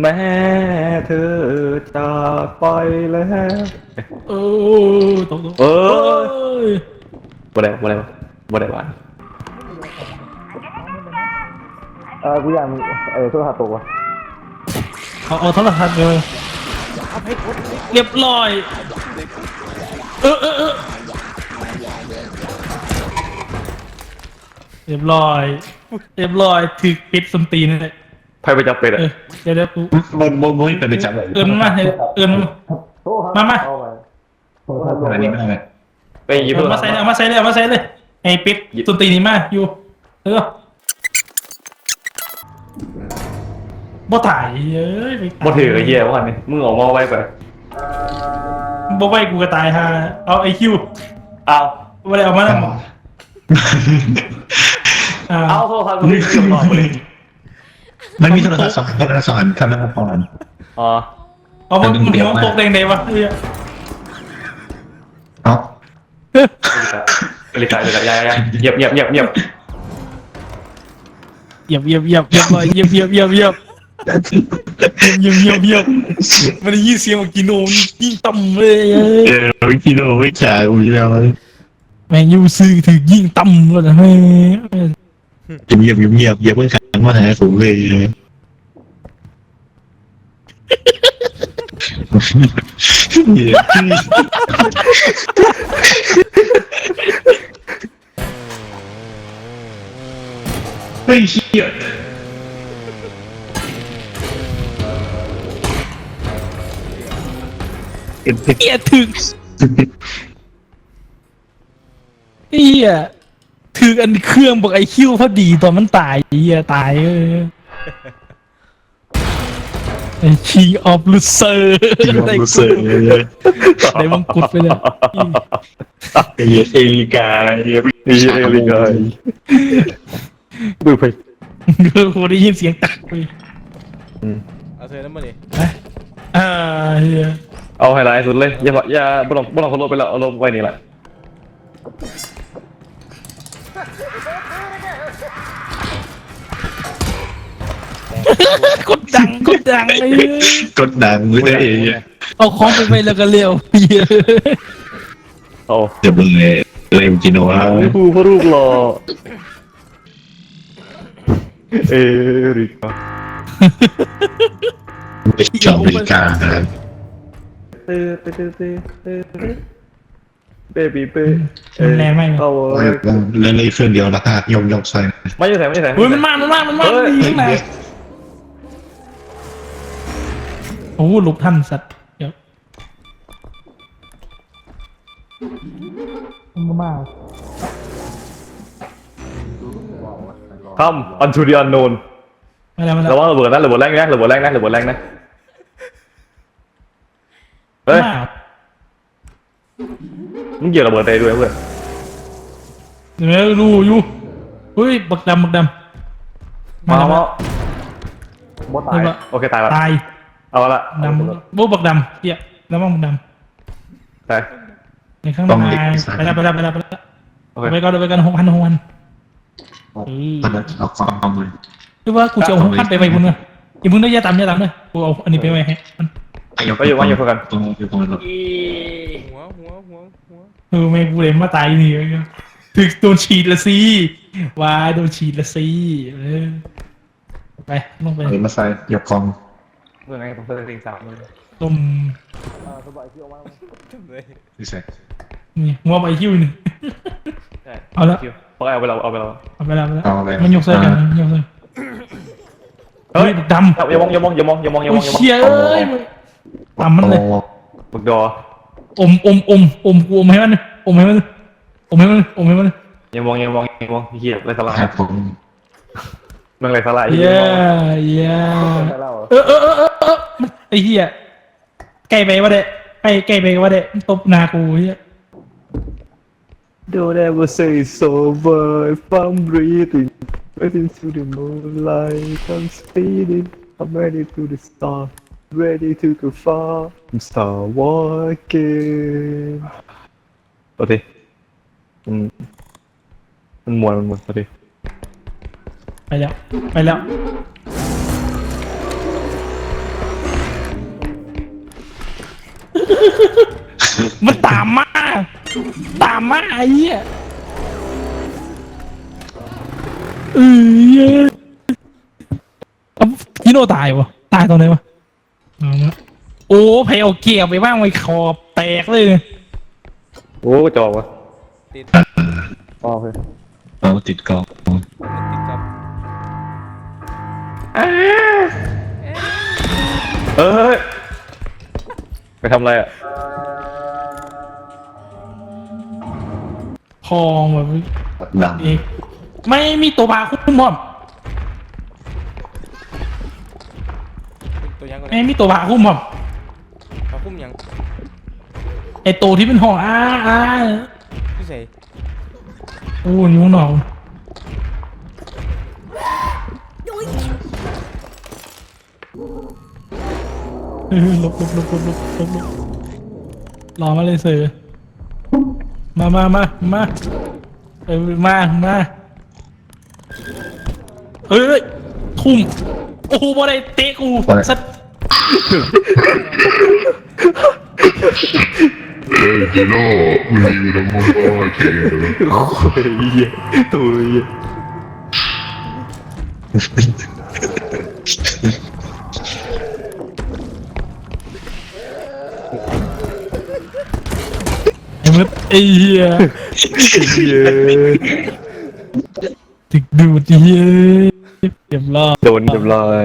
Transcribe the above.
แม้เธอจากไปแล้วเออตกตกเอ้ยยบ่ได้บ่ได้บ่ได้หวานเออกูอยากมีเออโทรศัพท์ตกวะเอาเอาโทรศัพท์เลยเรียบร้อย เออเออเออเรียบร้อย เรียบร้อยถึกปิดสมตีนเลย ไพ่ไปจับเป็ดเออะอเดี๋ยวเดี๋ยวกูบนบนบนเป็นไปจับเลยเอินมันมาเอินมันมาโทรศัพท์มามาเข้าไปอันนี้ไม่ได้ไหมไปหยิบเอามาใส่เลยเอามาใส่เลยเอามาใส่เลยไอ้ปิดสมตีนนี่มาอยู่เออบ่ถ่ายเอ้ยไปถ่ายบ่ถือไอ้เหี้ยว่าอันนี้มึงออกมาไว้ไปบ่ไว้กูก็ตายฮะเอาไอคิวเอาไม่ได้เอามาแล้วอ่าเอาโทษครับมึงเกี่ยวต่อไปเลย มันมีโทรศัพท์สองโทรศัพท์สองทำให้พออ๋อเอามันมันหัวตกแดงๆวะเฮ้ยเอ้าบริการบริการยายเงียบเงียบเงียบเงียบเหยียบเหยียบเหยียบเหยียบเลยเหยียบเหยียบเหยียบเหยียบเหยียบเหยียบเหยียบมันได้ยินเสียงว่ากินโนมยิ่งต่ำเลยเออวิกิโลวิชาอุ้ยแล้วแม่งยูซื้อถือยิ่งต่ำเลยเฮ้ย เงียบเงียบเงียบเงียบเพื่อนขังมาหาสูงเลย เฮ้ยเชี่ยเหี้ยถึงเหี้ยถืออันเครื่องบอกไอคิวพอดีตอนมันตายเหี้ยตายเออ ไอคิงออฟลูเซอร์ได้กูเสือเลยได้มงกุฎไปเลยไอ้เอลิกาไอ้ไอ้เหี้ยเอลิกายดูไปคือกูได้ยินเสียงตักไปเอาเธอนั่นมาดิอ่าเฮียเอาไฮไลท์สุดเลยอย่าอย่าบ่ต้องบ่ต้องขโมยไปแล้วเอาลงไว้นี่แหละกด ดังกดดังเลยกดดันไม่ได้เอาของไปไปแล้วก็เร็วเฮียเอาเดี๋ยวเลยเลยจิโนะผู้พรูปหล่อเอริกาไปจอมอเมริกาครับเต้เต้เต้เต้เต้เบบี้เบ้มันแรงไหมเอาเล่นเลยเครื่องเดียวราคายอมยอมใส่ไม่ใช่แสงไม่ใช่แสงเฮ้ยมันมามันมามันมามันยิงไหน อ้หลุกท่านสัตว์เดี๋ยวมันมาทำอันชูริอันโนนไม่ได้ไม่ได้ระวังระเบิดนะระเบิดแรงนะระเบิดแรงนะระเบิดแรงนะเฮ้ยมามึงเกี่ยวระเบิดได้ด้วยเพื่อนเดี๋ยวดูอยู่เฮ้ยบักดำบักดำมามาบ่ตาเฮ้ยยบักโอเค ตายละตาย เอาละดำโบ้บักดำเหี้ยแล้วบักดตายำในข้างหน้าไปแล้วไปแล้วไปแล้วไปแล้วโอเคไปก่อนไปก่อนหกพันหกพันตอนนั้นเอาความเอาเลยคือว่ากูจะเอาหกพันไปไว้บนเงินอย่ามึงได้ยาต่ำยาต่ำเลยกูเอาอันนี้ไปไว้ให้มันไปอยู่มาอยู่เพื่อนกัน ตรงอยู่ตรงนั้นหัวหัวหัวหัวเออไม่กูเลยมาตายนี่ถึกโดนฉีดละสิวายโดนฉีดละสิเออไปลงไปเลยมาใส่ยกคอง เพื่อนไงผมเพื่อนติงสามเลยต้มเลยที่ใส่นี่หัวใบคิ้วหนึ่งใช่เอาละปเอาไปเราเอาไปเราเอาไปแล้วเอาไปแล้วเอาเลยมันยกเสื้อกันมันยกเสื้อเฮ้ยดำอย่ามองอย่ามองอย่ามองอย่ามองอย่าโอ้มองอย่ามองเชี่ยเอ้ยดำมันเลย บึกดออมอมอมอมกูอมให้มันอมให้มันอมให้มันอมให้มันอย่ามองอย่ามองอย่ามองเหี้ยไรสลายครับผม มึงไรสลายเย้เย้เออเออเออเออเออมันไอ้เหี้ยใกล้ไปวะเด็ใกล้ใกล้ไปวะเด็ตบหนากูเหี้ย Don't ever say it's over if I'm breathing right into the moonlight I'm speeding I'm ready to the star ready to go far I'm star walking ตัวทีมันมันมวนมันมวนตัวที ไปแล้ว ไปแล้ว มันตามมา ตามมาไอ้เหี้ยเออเอาโนตายวะตายตอนไหนวะโอ้เพลเเกียบไปบ้างไปคอแตกเลยโอ้จอกวะติด อ๋อโอเค เอาติดกอบ เอ้ย ไปทำอะไรอะ พองแบบดเอกไม่มีตัวบาคุ้มหมอมตัวยังก่อนไม่มีตัวบาคุ้มหมอมมาคุ้มยังไอตัวที่เป็นห้องอ้าอ้าพี่ใส่โอ้นิ้วหนอง เออลบลบลบลบลบลบลบรอมาเลยเสือมามามามาเออมามาเฮ้ยทุ่มโอ้โหบ่ได้เตะกูสัตว์ no, mi amor, que โอ้ยเหี้ยตัวเหี้ย มึดไอ้เหี้ยเหี้ยถึกดูดเหี้ยเรียบร้อยโดนเรียบร้อย